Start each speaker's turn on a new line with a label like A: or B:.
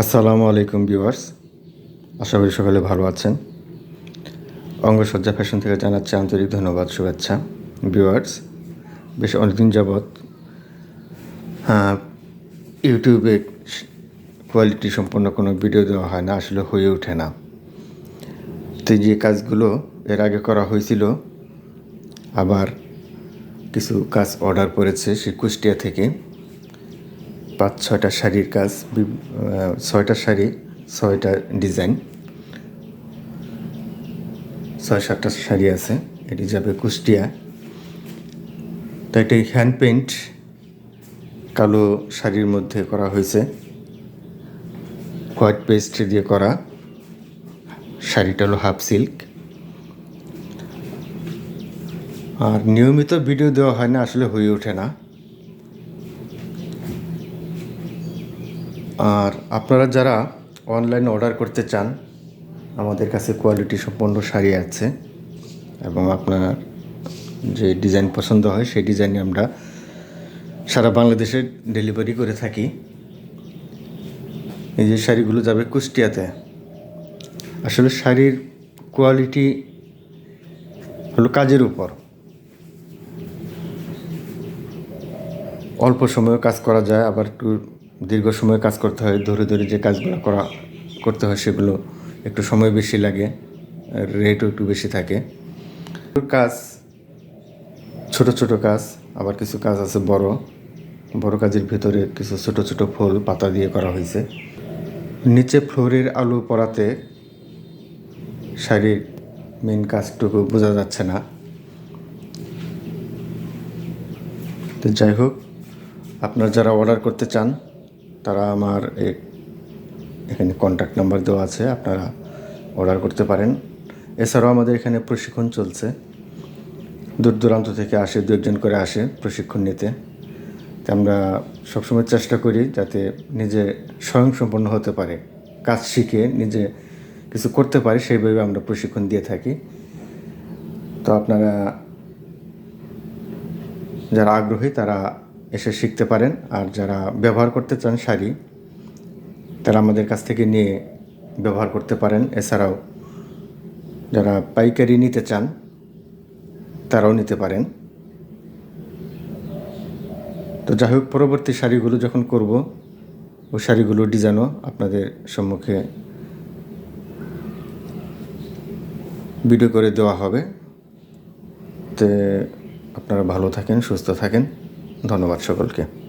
A: আসসালামু আলাইকুম ভিউয়ার্স। আশা করি সকালে ভালো আছেন। অঙ্গসজ্জা ফ্যাশন থেকে জানাচ্ছি আন্তরিক ধন্যবাদ, শুভেচ্ছা। ভিউয়ার্স, বেশ অনেকদিন যাবৎ হ্যাঁ ইউটিউবে কোয়ালিটি সম্পন্ন কোনো ভিডিও দেওয়া হয় না, আসলে হয়ে ওঠে না। তো যে কাজগুলো এর আগে করা হয়েছিল, আবার কিছু কাজ অর্ডার করেছে সে কুষ্টিয়া থেকে। পাঁচ, ছয়টা শাড়ির কাজ ছয়টা শাড়ি, ছয়টা ডিজাইন। ছয়, সাতটা শাড়ি আছে, এটি যাবে কুষ্টিয়া। তো এটি হ্যান্ড পেন্ট কালো শাড়ির মধ্যে করা হয়েছে। হোয়াইট পেস্ট দিয়ে করা। শাড়িটা হলো হাফ সিল্ক আর নিয়মিত ভিডিও দেওয়া হয় না, আসলে হয়ে ওঠে না। আর আপনারা যারা অনলাইন অর্ডার করতে চান, আমাদের কাছে কোয়ালিটি সম্পন্ন শাড়ি আছে এবং আপনার যে ডিজাইন পছন্দ হয়, সেই ডিজাইনে আমরা সারা বাংলাদেশে ডেলিভারি করে থাকি। এই যে শাড়িগুলো যাবে কুষ্টিয়াতে। আসলে শাড়ির কোয়ালিটি হলো কাজের উপর। অল্প সময়ে কাজ করা যায়, আবার একটু দীর্ঘ সময় কাজ করতে হয়, ধরে ধরে যে কাজগুলো করা, করতে হয় সেগুলো একটু সময় বেশি লাগে রেটও একটু বেশি থাকে। কাজ, ছোট ছোট কাজ, আবার কিছু কাজ আছে বড় বড় কাজের ভিতরে কিছু ছোট ছোট ফুল, পাতা দিয়ে করা হয়েছে। নিচে ফ্লোরের আলো পড়াতে শাড়ির মেন কাজটুকু বোঝা যাচ্ছে না। তো যাই হোক, আপনারা যারা অর্ডার করতে চান তারা আমার এখানে কন্ট্যাক্ট নাম্বার দেওয়া আছে, আপনারা অর্ডার করতে পারেন। এছাড়াও আমাদের এখানে প্রশিক্ষণ চলছে। দূর দূরান্ত থেকে আসে, দু একজন করে আসে প্রশিক্ষণ নিতে। তো আমরা সবসময় চেষ্টা করি যাতে নিজে স্বয়ংসম্পন্ন হতে পারে। কাজ শিখে নিজে কিছু করতে পারে সেইভাবে আমরা প্রশিক্ষণ দিয়ে থাকি। তো আপনারা যারা আগ্রহী তারা এসে শিখতে পারেন। আর যারা ব্যবহার করতে চান শাড়ি, তারা আমাদের কাছ থেকে নিয়ে ব্যবহার করতে পারেন। এছাড়াও যারা পাইকারি নিতে চান, তারাও নিতে পারেন। তো যাই হোক, পরবর্তী শাড়িগুলো যখন করব, ওই শাড়িগুলো ডিজাইনও আপনাদের সম্মুখে ভিডিও করে দেওয়া হবে। তে আপনারা ভালো থাকেন, সুস্থ থাকেন। ধন্যবাদ সকলকে।